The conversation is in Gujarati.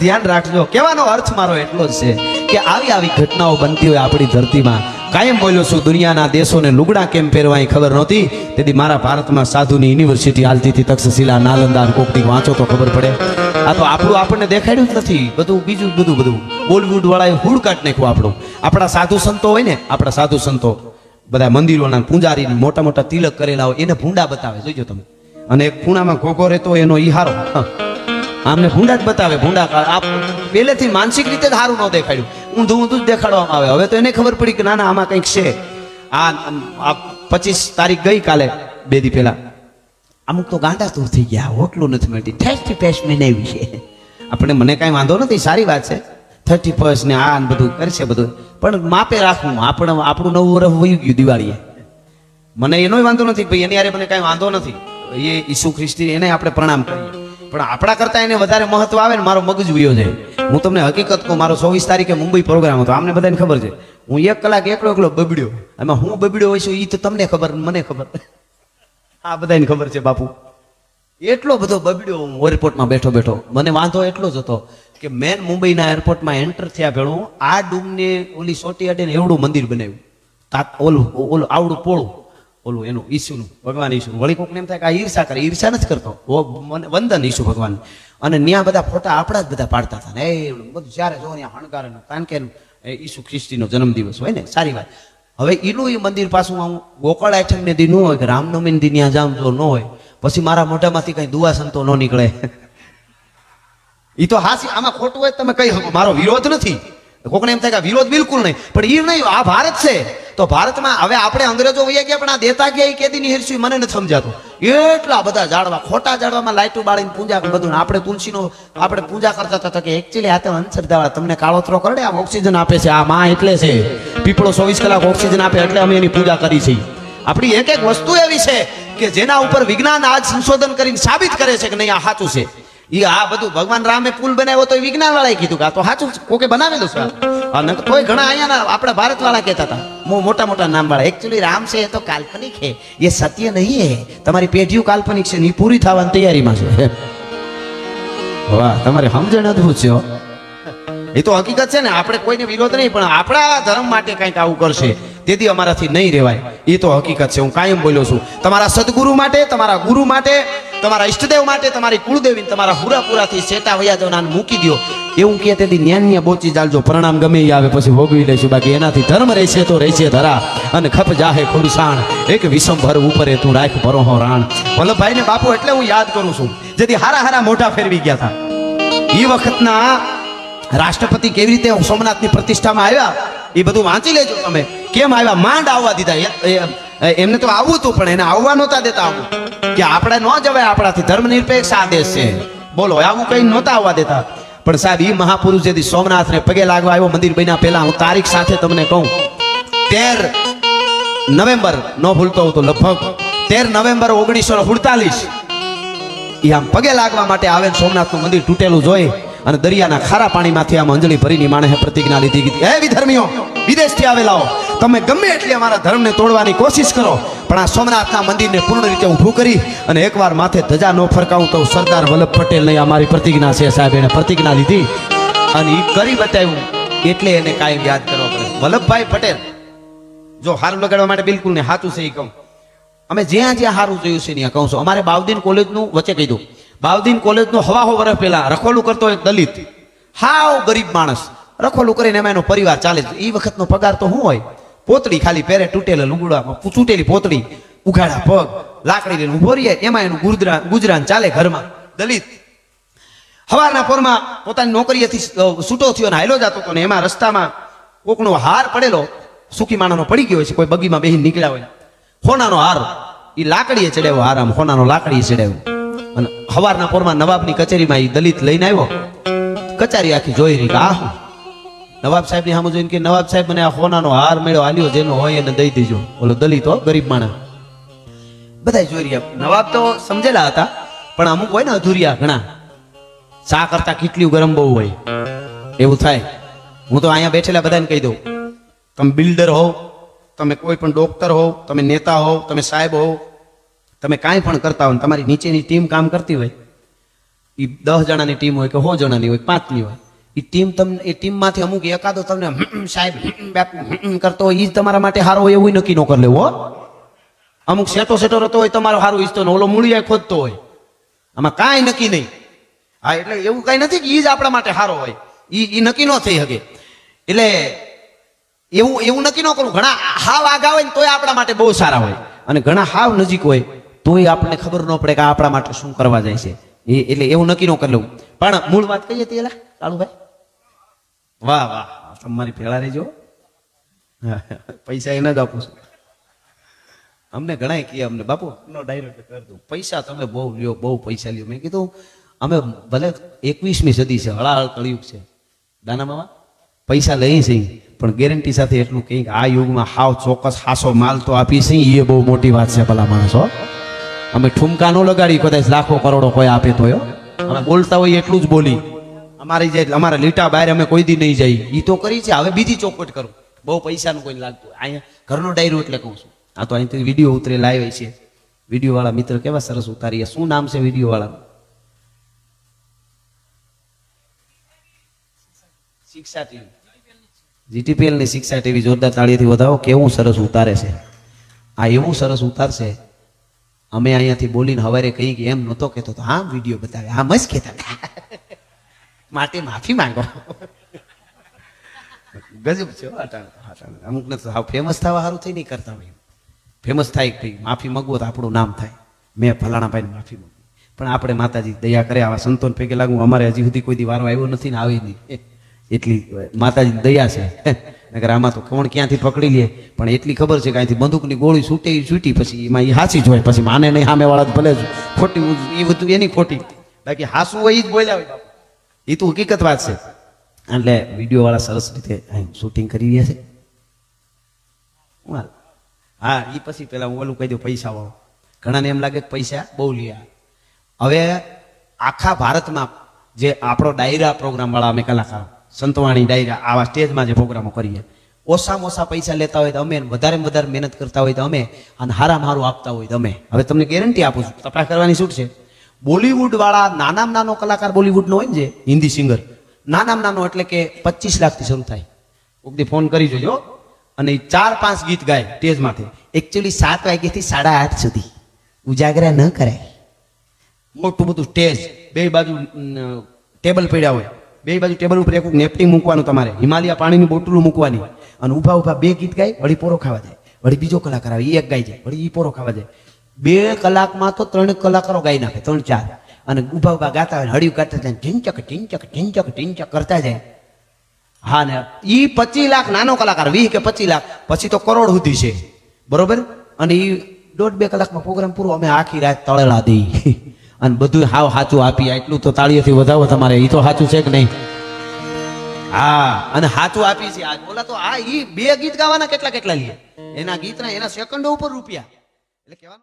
ધ્યાન રાખજો. કહેવાનો અર્થ મારો એટલો જ છે કે આવી આવી ઘટનાઓ બનતી હોય આપણી ધરતીમાં. કાયમ બોલ્યો છું, દુનિયાના દેશોને લુગડા કેમ પહેરવા ખબર નહોતી? તેથી મારા ભારતમાં સાધુની યુનિવર્સિટી હાલતી હતી, તક્ષશિલા, નાલંદા કોકની વાંચો તો ખબર પડે. આ તો આપણું આપણને દેખાડ્યું જ નથી. બધું બીજું બધું બધું. બોલિવૂડ વાળાએ હુડ કાઢ નાખ્યું આપણું. આપણા સાધુ સંતો હોય ને, આપણા સાધુ સંતો, બધા મંદિરોના પૂંજારી મોટા મોટા તિલક કરેલા હોય, એને ભૂંડા બતાવે. જોઈજો તમે. અને એક ખૂણામાં ઘોઘો રહેતો એનો ઈહારો. આમને ભૂંડા જ બતાવે, ભૂંડા કાળ. આ પહેલેથી માનસિક રીતે જ સારું ન દેખાડ્યું. ઊંધું ઊંધું જ દેખાડવામાં આવે. હવે તો એને ખબર પડી કે ના ના, આમાં કંઈક છે. આ પચીસ તારીખ ગઈ કાલે, બે દી પહેલા. અમુક તો ગાંડા દૂર થઈ ગયા, હોટલું નથી મળતી. ઠેસથી ફેસ મનાવી છે. આપણે મને કાંઈ વાંધો નથી, સારી વાત છે. થર્ટી ફર્સ્ટ ને આ ને બધું કરશે બધું. પણ માપે રાખવું, આપણે, આપણું નવું વર્ષ વયું ગયું દિવાળીએ. મને એનોય વાંધો નથી ભાઈ, એની યારે મને કાંઈ વાંધો નથી. એ ઈસુ ખ્રિસ્તી, એને આપણે પ્રણામ કરીએ. પણ આપણા કરતા એને વધારે મહત્વ આવે ને મારો મગજ ઉયો જાય. હું તમને હકીકત કહું, મારો ચોવીસ તારીખે મુંબઈ પ્રોગ્રામ હતો. આમને બધાને ખબર છે. હું એક કલાક એકલો એકલો બબડ્યો. એમાં હું બબડ્યો હોય છું એ તો તમને ખબર મને ખબર. આ બધાને ખબર છે, બાપુ. એટલો બધો બબડ્યો હું એરપોર્ટમાં બેઠો બેઠો. મને વાંધો એટલો જ હતો કે મેન મુંબઈના એરપોર્ટમાં એન્ટર થયા ભેળું આ ડૂમને ઓલી સોટી અડે એવડું મંદિર બનાવ્યું. ઓલું ઓલું આવડું પોળું. ઓલું એનું ઈસુનું, ભગવાન ઈશુ વળી કોકને એમ થાય કે આ ઈર્ષા કરે, ઈર્ષા નથી કરતો. વંદન ઈસુ ભગવાન. અને ત્યાં બધા ફોટા આપણા જ બધા પાડતા હતા ને. એ બધું જ્યારે જો ત્યાં હણકારનું કારણ કે એ ઈસુ ખ્રિસ્તીનો જન્મદિવસ હોય ને. સારી વાત. હવે એનું એ મંદિર પાછું હું ગોકળ આઠમને દી ન હોય કે રામનવમી દી ત્યાં જામ જો ન હોય, પછી મારા મોઢામાંથી કઈ દુવા સંતો ન નીકળે. એ તો હાસી, આમાં ખોટું હોય તમે કહી શકો. મારો વિરોધ નથી. કોકને એમ થાય કે વિરોધ બિલકુલ નહીં. પણ ઈ નહીં, આ ભારત છે. તો ભારતમાં હવે આપણે અંગ્રેજો વૈયા ગયા પણ આ દેતા ગયા ઈ કેદીની હિરસી, મને નથી સમજાતું. એટલા બધા ઝાડવા, ખોટા ઝાડવામાં લાઈટો બાળીને પૂજા બધું. આપણે તુલસીનો, આપણે પૂજા કરતા હતા કે એકચ્યુઅલી આ તો અંસરદાવાળા તમને કાળોતરો કરડે, આમ ઓક્સિજન આપે છે, આ માં એટલે છે. પીપળો ચોવીસ કલાક ઓક્સિજન આપે, એટલે અમે એની પૂજા કરી છે. આપણી એક એક વસ્તુ એવી છે કે જેના ઉપર વિજ્ઞાન આજ સંશોધન કરીને સાબિત કરે છે કે નહીં, આ સાચું છે. ઈ આ બધું ભગવાન રામે પુલ બનાવ્યો તો વિજ્ઞાન વાળાએ કીધું કે આ તો સાચું કોકે બનાવેલું છે. અને તોય ઘણા અહીંયાના આપણા ભારત વાળા કહેતા હતા. મોટા મોટા નામ વાળા એકચ્યુઅલી રામ છે, એ તો કાલ્પનિક છે. એ સત્ય નહીં હે તમારી પેઢીઓ કાલ્પનિક છે ને એ પૂરી થવાની તૈયારીમાં છે. વાહ, તમારે સમજણ અદભુત છે એ તો હકીકત છે ને, આપણે કોઈને વિરોધ નહીં, પણ આપણા ધર્મ માટે કંઈક આવું કરશે. તેથી અમારાથી નહીં રહેવાય એ તો હકીકત છે. હું કાયમ બોલ્યો છું. તમારા સદગુરુ માટે, તમારા ગુરુ માટે તમારા ઈષ્ટદેવ માટે, તમારી કુળદેવી તમારા હુરાપુરાથી સેટા વયા જવાના મૂકી દો એવું કહે તેથી ન્યાન્ય બોચી ચાલજો પરિણામ ગમે એ આવે, પછી ભોગવી લઈશું બાકી એનાથી ધર્મ રહેશે તો રહેશે ધરા. અને ખપ જાહે ખુરસાણ, એક વિષમ ભર ઉપર તું રાખ ભરોહો રાણ. વલ્લભભાઈ ને બાપુ, એટલે હું યાદ કરું છું. જેથી હારા હારા મોઢા ફેરવી ગયા હતા. એ વખતના રાષ્ટ્રપતિ કેવી રીતે સોમનાથની પ્રતિષ્ઠામાં આવ્યા, એ બધું વાંચી લેજો તમે. કેમ આવ્યા? માંડ આવવા દીધા. એમને તો આવવું હતું, પણ એને આવવા નહોતા દેતા આવું. કે આપણે ન જવાય, આપણાથી ધર્મ નિરપેક્ષ આદેશ છે. બોલો આવું કઈ નહોતા આવવા દેતા. પણ સાહેબ એ મહાપુરુષ જેથી સોમનાથને પગે લાગવા આવ્યો, મંદિર બન્યા પહેલા. હું તારીખ સાથે તમને કહું. તેર નવેમ્બર, ન ભૂલતો હું લગભગ તેર નવેમ્બર ઓગણીસો સુડતાલીસ. એ આમ પગે લાગવા માટે આવે સોમનાથનું મંદિર તૂટેલું જોઈ અને દરિયાના ખારા પાણીમાંથી આમ અંજલિ ભરીની માણસે પ્રતિજ્ઞા લીધી. હે વિધર્મીઓ, વિદેશથી આવેલા હો. તમે ગમે એટલી અમારા ધર્મને તોડવાની કોશિશ કરો, પણ આ સોમનાથના મંદિરને પૂર્ણ રીતે ઊભું કરી અને એકવાર માથે ધજા ન ફરકાવું તો સરદાર વલ્લભ પટેલ નહીં અમારી પ્રતિજ્ઞા છે સાહેબ એને પ્રતિજ્ઞા લીધી. અને એ કરી બતાવ્યું, એટલે એને કાયમ યાદ કરવા પડે. વલ્લભભાઈ પટેલ, જો હારું લગાડવા માટે બિલકુલ નહીં હાથું છે એ કહું. અમે જ્યાં જ્યાં સારું જોયું છે ત્યાં કહું છું. અમારે બાવદીન કોલેજનું વચ્ચે કહી દઉં બાવદીન કોલેજનો હવા હો વર્ષ પહેલાં રખોલું કરતો એક દલિત. હાવ ગરીબ માણસ. રખોલું કરીને એમાં એનો પરિવાર ચાલે છે. એ વખતનો પગાર તો શું હોય? પોતડી ખાલી પહેરે તૂટેલા લુગડામાં તૂટેલી પોતળી, ઉઘાડા પગ, લાકડી લઈને ઊભો રહીએ એમાં એનું ગુજરાન ગુજરાન ચાલે ઘરમાં. દલિત. હવારના પોરમાં પોતાની નોકરીએથી છૂટો થયો ને હાયલો જતો હતો ને એમાં રસ્તામાં કોકનો હાર પડેલો, સુખી માણાનો પડી ગયો છે, કોઈ બગીમાં બેહી નીકળ્યા હોય. હોનાનો હાર. એ લાકડીએ ચડાવ્યો હાર આમ હોનાનો લાકડીએ ચડાવ્યો અને હવારના પોરમાં નવાબની કચેરીમાં એ દલિત લઈને આવ્યો. કચારી આખી જોઈ રહી કે આ? નવાબ સાહેબની સામે જોઈને કે નવાબ સાહેબ, મને આ હોનાનો હાર મેળો આલ્યો જેનો હોય એને દઈ દેજો. ઓલો દલિત હો, ગરીબ માણસ. બધા જોઈ રહ્યા. નવાબ તો સમજેલા હતા, પણ અમુક હોય ને અધૂરિયા ઘણા. ચા કરતા કેટલી ગરમ બહુ હોય. એવું થાય. હું તો અહીંયા બેઠેલા બધાને કહી દઉં. તમે બિલ્ડર હોવ, તમે કોઈ પણ ડોક્ટર હોવ, તમે નેતા હોવ, તમે સાહેબ હોવ, તમે કાંઈ પણ કરતા હો તમારી નીચેની ટીમ કામ કરતી હોય એ દસ જણાની ટીમ હોય કે સો જણાની હોય, પાંચની હોય એ ટીમ તમને એ ટીમમાંથી અમુક એકાદો તમને સાહેબ કરતો હોય એ જ તમારા માટે સારો હોય એવું નક્કી ન કરી લેવું અમુક સેટો સેટો રહેતો હોય, તમારો સારું ઈચ્છતો ને, ઓલો મૂળિયા ખોદતો હોય. આમાં કાંઈ નક્કી નહીં. હા, એટલે એવું કાંઈ નથી કે એ જ આપણા માટે સારો હોય. એ એ નક્કી ન થઈ શકે. એટલે એવું એવું નક્કી ન કરવું. ઘણા હાવ આગા હોય ને તોય આપણા માટે બહુ સારા હોય. અને ઘણા હાવ નજીક હોય, તોય આપણને ખબર ન પડે કે આપણા માટે શું કરવા જાય છે. એ, એટલે એવું નક્કી ન કરી લેવું. પણ મૂળ વાત કહીએ તે કાળુભાઈ વાહ વાહ. તમારી ભેળા રહેજો. પૈસા એને જ આપું છું. અમને ઘણા કહે અમને, બાપુ, નો ડાયરેક્ટ કરી દઉં. પૈસા તમે બહુ લ્યો, બહુ પૈસા લ્યો. મેં કીધું, અમે ભલે એકવીસમી સદી છે, હળાહળ કળિયુગ છે. દાના મામા, પૈસા લઈ છે પણ ગેરંટી સાથે એટલું કંઈક આ યુગમાં હાવ ચોક્કસ હાસો માલ તો આપી છે, એ બહુ મોટી વાત છે ભલા માણસો અમે ઠુમકા ન લગાડી, કદાચ લાખો કરોડો કોઈ આપે તો. અમે બોલતા હોય એટલું જ બોલી. અમારી જે અમારા લીટા બહાર અમે કોઈ દી નહીં જઈ. એ તો કરી છે. હવે બીજી ચોકટ કરું. બહુ પૈસાનું કોઈ લાગતું અહીંયા ઘરનો ડાયરો એટલે કહું છું. આ તો અહીંથી વીડિયો ઉતરે લાવે છે વીડિયો વાળા મિત્ર કેવા સરસ ઉતારીએ. શું નામ છે વીડિયો વાળા શિક્ષા ટીવી. જીટીપીએલની શિક્ષા ટીવી જોરદાર તાળીથી વધાવો. કેવું સરસ ઉતારે છે. આ એવું સરસ ઉતારશે. અમે અહીંયાથી બોલીને હવારે કહી કે એમ નહોતો કહેતો તો હા વીડિયો બતાવે. હા મસ્ત હતા. માટે માફી માંગો. ગજબ છે. અમુક ને સાવ ફેમસ થવા સારું થઈ નહીં કરતા હોય ફેમસ થાય કે માફી માંગવો તો આપણું નામ થાય. મેં ફલાણા ભાઈને માફી માંગી. પણ આપણે માતાજી દયા કરે, આવા સંતોન પૈકી લાગુ અમારે હજી સુધી કોઈ દી વારો આવ્યો નથી ને આવી નહીં. એટલી માતાજી દયા છે. નગર આમાં તો કોણ ક્યાંથી પકડી લે? પણ એટલી ખબર છે કે અહીંથી બંદૂકની ગોળી છૂટે છૂટી, પછી એમાં એ હાસી જ હોય. પછી માને નહીં સામે વાળા ભલે જ ખોટી એ બધું એની ખોટી. બાકી હાસું હોય એ જ બોલ્યા હોય. એ તો હકીકત વાત છે. એટલે વીડિયો વાળા સરસ રીતે શૂટિંગ કરી રહ્યા છે. હા એ પછી પેલા હું ઓલું કહી દઉં પૈસા વાળો. ઘણાને એમ લાગે કે પૈસા બહુ લીયા હવે આખા ભારતમાં જે આપણો ડાયરા પ્રોગ્રામ વાળા અમે કલાકારો, સંતવાણી ડાયરા, આવા સ્ટેજમાં જે પ્રોગ્રામો કરીએ, ઓછામાં ઓછા પૈસા લેતા હોય તો અમે, વધારે વધારે મહેનત કરતા હોય તો અમે, અને હારામાં હારું આપતા હોય તો અમે. હવે તમને ગેરંટી આપું છું. તપાસ કરવાની છૂટ છે. બોલિવૂડ વાળા નાનામાં નાનો કલાકાર બોલિવૂડનો હોય ને જે? હિન્દી સિંગર. નાનામાં નાનો એટલે કે પચીસ લાખથી શરૂ થાય. કોક દી ફોન કરી જોજો અને ચાર પાંચ ગીત ગાય સ્ટેજમાંથી એકચ્યુઅલી સાત વાગ્યાથી સાડા આઠ સુધી. ઉજાગરા ન કરાય. મોટું બધું સ્ટેજ. બે બાજુ ટેબલ પડ્યા હોય. બે બાજુ ટેબલ ઉપર એક નેપટી મૂકવાનું તમારે. હિમાલયા પાણીની બોટલું મૂકવાની. અને ઊભા ઊભા બે ગીત ગાય વળી પોરો ખાવા જાય. વળી બીજો કલાકાર આવે એ એક ગાઈ જાય વળી એ પોરો ખાવા જાય. બે કલાકમાં તો ત્રણ કલાકારો ગાઈ નાખે, ત્રણ, ચાર. અને ઊભા ઊભા ગાતા હોય હળિયું ગાતા જાય ઢીંચક ઢીંચક ઢીંચક ઢીંચક કરતા જાય. હા, ને એ પચીસ લાખ નાનો કલાકાર, વીસ કે પચીસ લાખ, પછી તો કરોડ સુધી છે. બરોબર? અને ઈ દોઢ, બે કલાકમાં પ્રોગ્રામ પૂરો, અમે આખી રાત તળેલા દઈ. અને બધું હાવ સાચું આપી એટલું તો તાળીઓથી વધાવો તમારે, ઈ તો સાચું છે કે નહીં? હા, અને હાથું આપી છે આ બોલા તો આ ઈ બે ગીત ગાવાના કેટલા કેટલા લે? એના ગીતના એના સેકન્ડો ઉપર રૂપિયા. એટલે કહેવાનું